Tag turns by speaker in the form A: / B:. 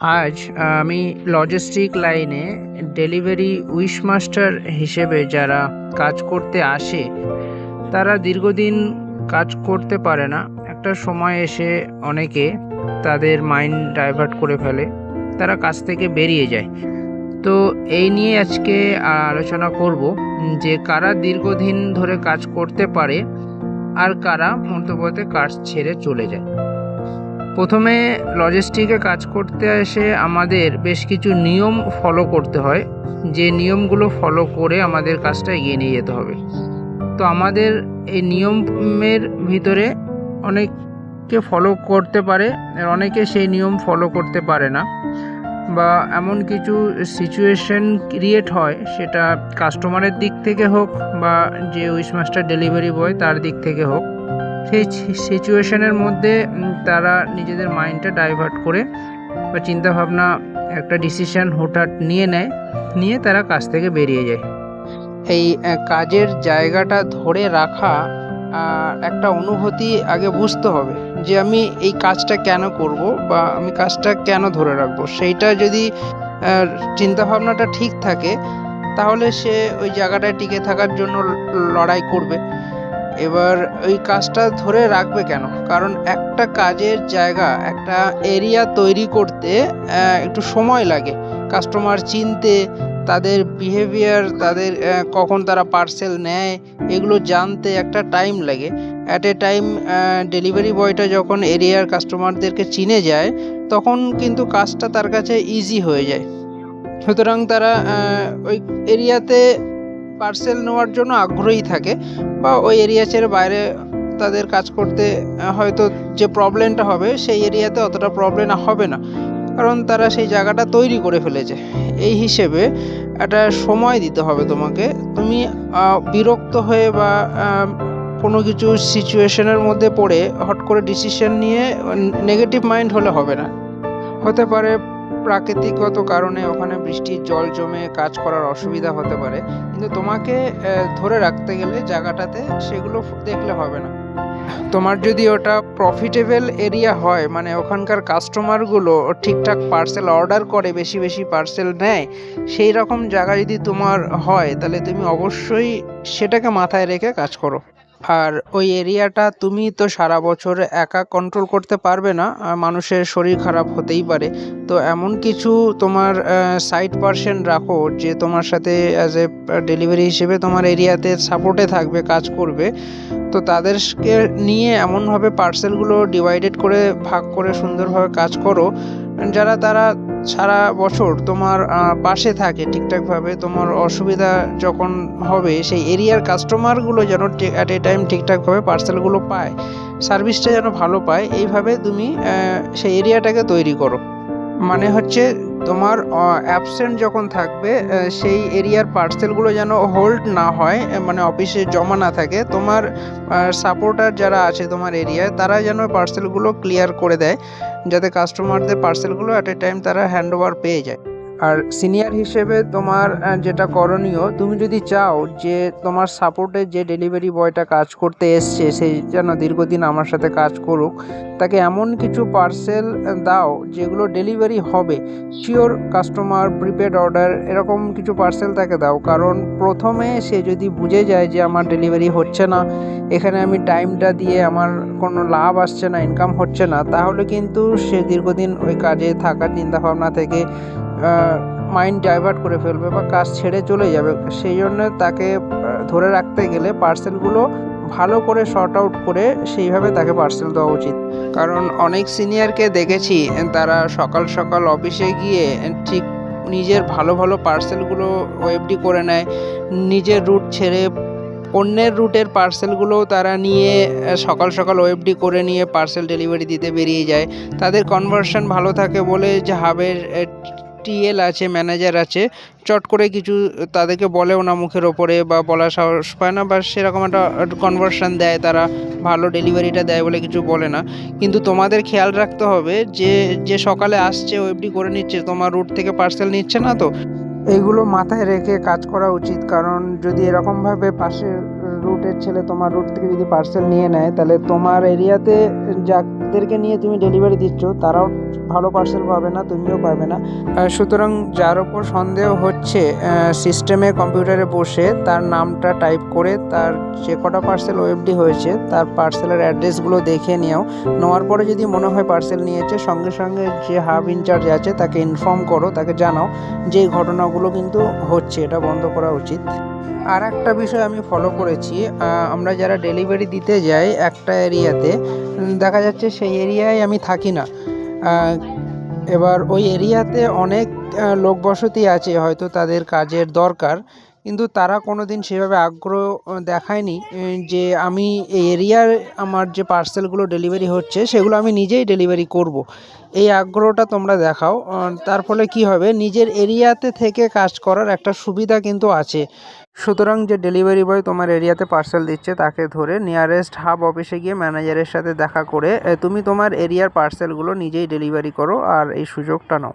A: আজ আমি লজিস্টিক লাইনে ডেলিভারি উইশ মাস্টার হিসেবে যারা কাজ করতে আসে, তারা দীর্ঘদিন কাজ করতে পারে না। একটা সময় এসে অনেকে তাদের মাইন্ড ডাইভার্ট করে ফেলে, তারা কাজ থেকে বেরিয়ে যায়। তো এই নিয়ে আজকে আলোচনা করব যে কারা দীর্ঘদিন ধরে কাজ করতে পারে আর কারা মধ্যপথে কাজ ছেড়ে চলে যায়। প্রথমে লজিস্টিকে কাজ করতে এসে আমাদের বেশ কিছু নিয়ম ফলো করতে হয়। যে নিয়মগুলো ফলো করে আমাদের কাজটা এগিয়ে নিয়ে যেতে হবে। তো আমাদের এই নিয়মের ভিতরে অনেককে ফলো করতে পারে, অনেকে সেই নিয়ম ফলো করতে পারে না। বা এমন কিছু সিচুয়েশন ক্রিয়েট হয়, সেটা কাস্টমারের দিক থেকে হোক বা যে উইশ মাস্টার ডেলিভারি বয় তার দিক থেকে হোক। সেই সিচুয়েশনের মধ্যে তারা নিজেদের মাইন্ডটা ডাইভার্ট করে বা চিন্তাভাবনা একটা ডিসিশন হুটহাট নিয়ে নেয়, নিয়ে তারা কাজ থেকে বেরিয়ে যায়। এই কাজের জায়গাটা ধরে রাখা একটা অনুভূতি আগে বুঝতে হবে যে আমি এই কাজটা কেন করব বা আমি কাজটা কেন ধরে রাখব। সেইটা যদি চিন্তাভাবনাটা ঠিক থাকে, তাহলে সে ওই জায়গাটায় টিকে থাকার জন্য লড়াই করবে। এবার ওই কাজটা ধরে রাখবে কেন? কারণ একটা কাজের জায়গা, একটা এরিয়া তৈরি করতে একটু সময় লাগে। কাস্টমার চিনতে, তাদের বিহেভিয়ার তাদের কখন তারা পার্সেল নেয়, এগুলো জানতে একটা টাইম লাগে। অ্যাট এ টাইম ডেলিভারি বয়টা যখন এরিয়ার কাস্টমারদেরকে চিনে যায়, তখন কিন্তু কাজটা তার কাছে ইজি হয়ে যায়। সুতরাং তারা ওই এরিয়াতে পার্সেল নেওয়ার জন্য আগ্রহী থাকে বা ওই এরিয়া ছেড়ে বাইরে তাদের কাজ করতে হয়তো যে প্রবলেমটা হবে সেই এরিয়াতে অতটা প্রবলেম হবে না। কারণ তারা সেই জায়গাটা তৈরি করে ফেলেছে। এই হিসেবে একটা সময় দিতে হবে তোমাকে। তুমি বিরক্ত হয়ে বা কোনো কিছু সিচুয়েশনের মধ্যে পড়ে হট করে ডিসিশন নিয়ে নেগেটিভ মাইন্ড হলে হবে না। হতে পারে প্রাকৃতিকগত কারণে ওখানে বৃষ্টির জল জমে কাজ করার অসুবিধা হতে পারে। কিন্তু তোমাকে ধরে রাখতে গেলে জায়গাটাতে সেগুলো দেখলে হবে না। তোমার যদি ওটা প্রফিটেবল এরিয়া হয় মানে ওখানকার কাস্টমারগুলো ঠিকঠাক পার্সেল অর্ডার করে, বেশি বেশি পার্সেল নেয় সেই রকম জায়গা যদি তোমার হয়, তাহলে তুমি অবশ্যই সেটাকে মাথায় রেখে কাজ করো। আর ওই এরিয়াটা তুমি তো সারা বছর একা কন্ট্রোল করতে পারবে না মানুষের শরীর খারাপ হতেই পারে। তো এমন কিছু তোমার সাইড পার্সন রাখো যে তোমার সাথে অ্যাজ এ ডেলিভারি হিসেবে তোমার এরিয়াতে সাপোর্টে থাকবে, কাজ করবে। তো তাদেরকে নিয়ে এমনভাবে পার্সেলগুলো ডিভাইডেড করে, ভাগ করে সুন্দরভাবে কাজ করো। যারা, তারা সারা বছর তোমার পাশে থাকে ঠিকঠাকভাবে, তোমার অসুবিধা যখন হবে, সেই এরিয়ার কাস্টমারগুলো যেন অ্যাট এ টাইম ঠিকঠাকভাবে পার্সেলগুলো পায়, সার্ভিসটা যেন ভালো পায়, এইভাবে তুমি সেই এরিয়াটাকে তৈরি করো। মানে হচ্ছে তোমার অ্যাবসেন্ট যখন থাকবে সেই এরিয়ার পার্সেলগুলো যেন হোল্ড না হয় মানে অফিসে জমা না থাকে, তোমার সাপোর্টার যারা আছে তোমার এরিয়ায়, তারা যেন পার্সেলগুলো ক্লিয়ার করে দেয়। যাতে কাস্টমারদের পার্সেলগুলো অ্যাট এ টাইম তারা হ্যান্ড ওভার পেয়ে যায়। আর সিনিয়র হিসেবে তোমার যেটা করণীয়, তুমি যদি চাও যে তোমার সাপোর্টে যে ডেলিভারি বয়টা কাজ করতে এসছে সেই যেন দীর্ঘদিন আমার সাথে কাজ করুক, তাকে এমন কিছু পার্সেল দাও যেগুলো ডেলিভারি হবে। শিওর কাস্টমার প্রিপেড অর্ডার এরকম কিছু পার্সেল তাকে দাও। কারণ প্রথমে সে যদি বুঝে যায় যে আমার ডেলিভারি হচ্ছে না, এখানে আমি টাইমটা দিয়ে আমার কোনো লাভ আসছে না ইনকাম হচ্ছে না, তাহলে কিন্তু সে দীর্ঘদিন ওই কাজে থাকার চিন্তাভাবনা থেকে মাইন্ড ডাইভার্ট করে ফেলবে বা কাজ ছেড়ে চলে যাবে। সেই জন্য তাকে ধরে রাখতে গেলে পার্সেলগুলো ভালো করে শর্ট আউট করে সেইভাবে তাকে পার্সেল দেওয়া উচিত। কারণ অনেক সিনিয়রকে দেখেছি, তারা সকাল সকাল অফিসে গিয়ে ঠিক নিজের ভালো ভালো পার্সেলগুলো ওয়েবডি করে নেয়। নিজের রুট ছেড়ে অন্যের রুটের পার্সেলগুলোও তারা নিয়ে সকাল সকাল ওয়েবডি করে নিয়ে পার্সেল ডেলিভারি দিতে বেরিয়ে যায়। তাদের কনভার্সন ভালো থাকে বলে যে হাবের টিএল আছে ম্যানেজার আছে, চট করে কিছু তাদেরকে বলেও না মুখের ওপরে বা বলা সাহস পায় না বা সেরকম একটা কনভার্সন দেয় তারা, ভালো ডেলিভারিটা দেয় বলে কিছু বলে না। কিন্তু তোমাদের খেয়াল রাখতে হবে যে যে সকালে আসছে ওয়েবডি করে নিচ্ছে, তোমার রুট থেকে পার্সেল নিচ্ছে না তো? এইগুলো মাথায় রেখে কাজ করা উচিত, কারণ যদি এরকমভাবে পাশের রুটের ছেলে তোমার রুট থেকে যদি পার্সেল নিয়ে নেয়, তাহলে তোমার এরিয়াতে যাদেরকে নিয়ে তুমি ডেলিভারি দিচ্ছ, তারাও ভালো পার্সেল পাবে না, তুমিও পাবে না। সুতরাং যার ওপর সন্দেহ হচ্ছে সিস্টেমে কম্পিউটারে বসে তার নামটা টাইপ করে তার যে কটা পার্সেল ওয়েবডি হয়েছে, তার পার্সেলের অ্যাড্রেসগুলো দেখে নিও। নেওয়ার পরে যদি মনে হয় পার্সেল নিয়েছে, সঙ্গে সঙ্গে যে হাব ইনচার্জ আছে তাকে ইনফর্ম করো, তাকে জানাও যে ঘটনাগুলো কিন্তু হচ্ছে, এটা বন্ধ করা উচিত। আর একটা বিষয় আমি ফলো করেছি আমরা যারা ডেলিভারি দিতে যাই একটা এরিয়াতে দেখা যাচ্ছে সেই এরিয়ায় আমি থাকি না। এবার ওই এরিয়াতে অনেক লোক লোকবসতি আছে, হয়তো তাদের কাজের দরকার। কিন্তু তারা কোনো দিন সেভাবে আগ্রহ দেখায়নি যে আমি এই এরিয়ার আমার যে পার্সেলগুলো ডেলিভারি হচ্ছে সেগুলো আমি নিজেই ডেলিভারি করব। এই আগ্রহটা তোমরা দেখাও। তার ফলে কি হবে? নিজের এরিয়াতে থেকে কাজ করার একটা সুবিধা কিন্তু আছে। সুতরাং যে ডেলিভারি বয় তোমার এরিয়াতে পার্সেল দিচ্ছে, তাকে ধরে নিয়ারেস্ট হাব অফিসে গিয়ে ম্যানেজারের সাথে দেখা করে তুমি তোমার এরিয়ার পার্সেলগুলো নিজেই ডেলিভারি করো আর এই সুযোগটা নাও।